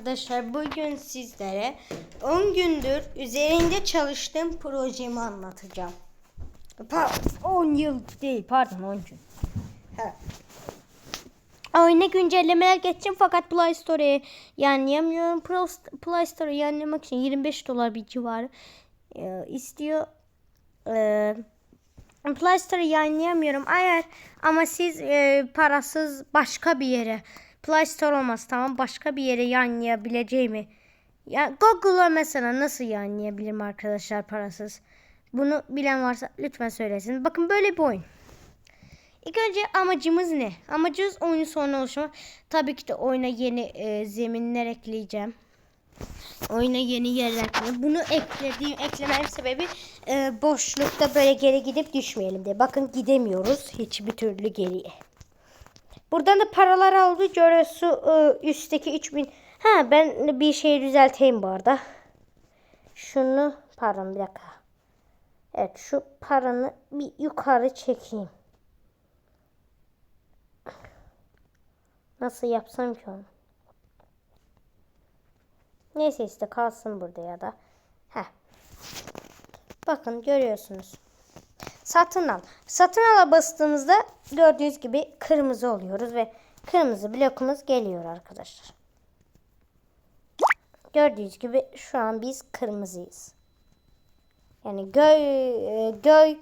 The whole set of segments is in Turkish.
Arkadaşlar bugün sizlere 10 gündür üzerinde çalıştığım projemi anlatacağım. Pardon 10 yıl değil pardon 10 gün. He. Oyuna güncellemeler geçtim fakat Play Store'ye yanlayamıyorum. Pro- Play Store'ye yanlamak için 25 dolar bir civarı e, istiyor. E, Play Store'ı yayınlayamıyorum. Eğer ama siz e, parasız başka bir yere Play Store olmaz tamam başka bir yere yayınlayabileceğimi ya Google'a mesela nasıl yayınlayabilirim arkadaşlar parasız? Bunu bilen varsa lütfen söylesin. Bakın böyle bir oyun. İlk önce amacımız ne? Amacımız oyunu sonra oluşturmak. Tabii ki de oyuna yeni e, zeminler ekleyeceğim. Oyuna yeni yerler ekleyeceğim. Bunu eklediğim eklemem sebebi e, boşlukta böyle geri gidip düşmeyelim diye. Bakın gidemiyoruz hiçbir türlü geriye. Buradan da paralar aldı. Görüyorsun e, üstteki 3000. Ha ben bir şey düzelteyim bu arada. Şunu pardon bir dakika. Evet şu paranı bir yukarı çekeyim. Nasıl yapsam ki onu? Neyse işte kalsın burada ya da. Heh. Bakın görüyorsunuz. Satın al. Satın ala bastığımızda gördüğünüz gibi kırmızı oluyoruz ve kırmızı blokumuz geliyor arkadaşlar. Gördüğünüz gibi şu an biz kırmızıyız. Yani göy e, göy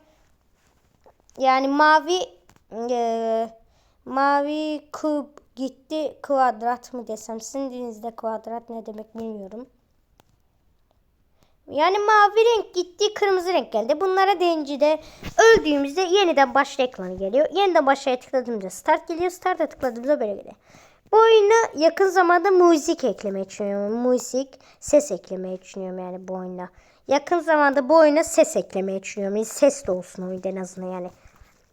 yani mavi e, mavi küp gitti kvadrat mı desem sizin dilinizde kvadrat ne demek bilmiyorum. Yani mavi renk gitti kırmızı renk geldi. Bunlara deyince de öldüğümüzde yeniden başla ekranı geliyor. Yeniden başlaya tıkladığımızda start geliyor. Start'a tıkladığımızda böyle geliyor. Bu oyuna yakın zamanda müzik eklemeyi düşünüyorum. Müzik, ses eklemeyi düşünüyorum yani bu oyuna. Yakın zamanda bu oyuna ses eklemeyi düşünüyorum. Yani ses de olsun oyunda en azından yani.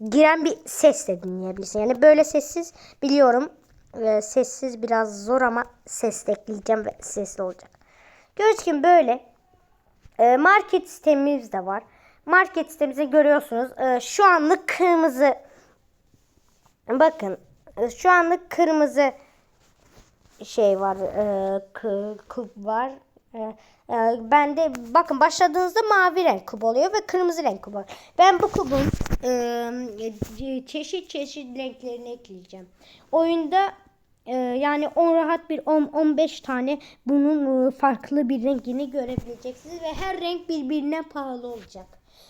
Giren bir ses de dinleyebilirsin. Yani böyle sessiz biliyorum. Ee, sessiz biraz zor ama ses ekleyeceğim ve sesli olacak. Gördüğünüz böyle. E, market sistemimiz de var. Market sistemimizi görüyorsunuz. E, şu anlık kırmızı bakın e, şu anlık kırmızı şey var e, k- küp var. E, e, ben de bakın başladığınızda mavi renk kub oluyor ve kırmızı renk kub var. Ben bu kubun e, çeşit çeşit renklerini ekleyeceğim. Oyunda ee, yani on rahat bir 10-15 tane bunun e, farklı bir rengini görebileceksiniz ve her renk birbirine pahalı olacak.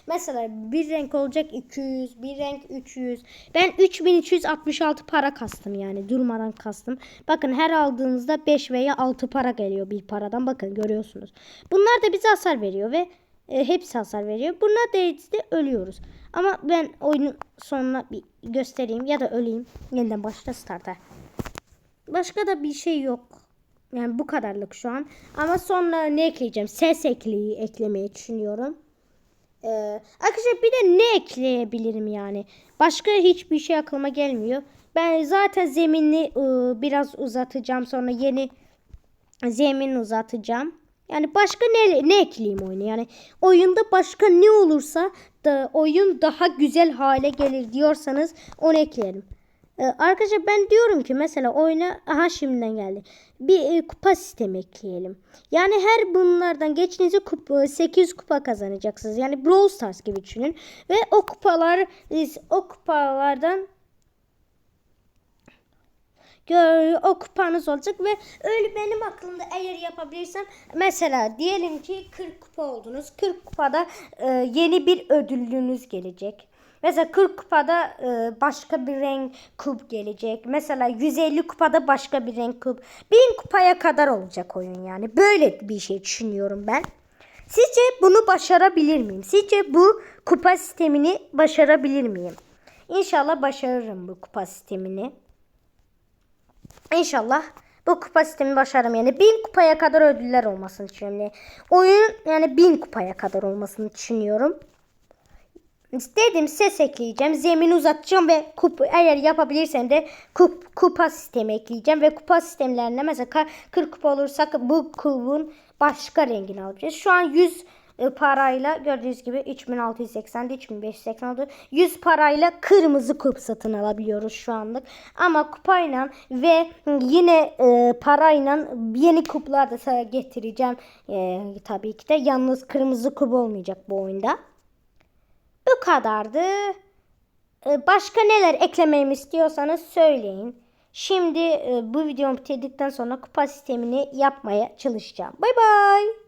Mesela bir renk olacak 200, bir renk 300. Ben 3366 para kastım yani durmadan kastım. Bakın her aldığınızda 5 veya 6 para geliyor bir paradan. Bakın görüyorsunuz. Bunlar da bize hasar veriyor ve e, hepsi hasar veriyor. Bunlar değilse ölüyoruz. Ama ben oyunun sonuna bir göstereyim ya da öleyim. Yeniden başla starta. Başka da bir şey yok. Yani bu kadarlık şu an. Ama sonra ne ekleyeceğim? Ses ekleyi eklemeyi düşünüyorum. Ee, arkadaşlar bir de ne ekleyebilirim yani? Başka hiçbir şey aklıma gelmiyor. Ben zaten zeminini e, biraz uzatacağım. Sonra yeni zemin uzatacağım. Yani başka ne, ne ekleyeyim oyuna? Yani oyunda başka ne olursa da oyun daha güzel hale gelir diyorsanız onu eklerim. Ee, arkadaşlar ben diyorum ki mesela oyuna aha şimdiden geldi. Bir e, kupa sistemi ekleyelim. Yani her bunlardan geçtiğinizde kupa, 8 kupa kazanacaksınız. Yani Brawl Stars gibi düşünün. Ve o kupalar e, o kupalardan o kupanız olacak ve öyle benim aklımda eğer yapabilirsem mesela diyelim ki 40 kupa oldunuz. 40 kupada e, yeni bir ödüllünüz gelecek. Mesela 40 kupada e, başka bir renk kup gelecek. Mesela 150 kupada başka bir renk kup. 1000 kupaya kadar olacak oyun yani. Böyle bir şey düşünüyorum ben. Sizce bunu başarabilir miyim? Sizce bu kupa sistemini başarabilir miyim? İnşallah başarırım bu kupa sistemini. İnşallah bu kupa sistemi başarırım. Yani 1000 kupaya kadar ödüller olmasını düşünüyorum. Oyun yani 1000 kupaya kadar olmasını düşünüyorum. Dedim ses ekleyeceğim. Zemin uzatacağım ve kup, eğer yapabilirsem de kup, kupa sistemi ekleyeceğim. Ve kupa sistemlerine mesela 40 kupa olursak bu kubun başka rengini alacağız. Şu an 100 e, parayla gördüğünüz gibi 3680 3586 100 parayla kırmızı kup satın alabiliyoruz şu anlık. Ama kupayla ve yine e, parayla yeni kuplar da getireceğim. E, tabii ki de yalnız kırmızı kup olmayacak bu oyunda. Bu kadardı. E, Başka neler eklememi istiyorsanız söyleyin. Şimdi e, bu videomu bitirdikten sonra kupa sistemini yapmaya çalışacağım. Bay bay.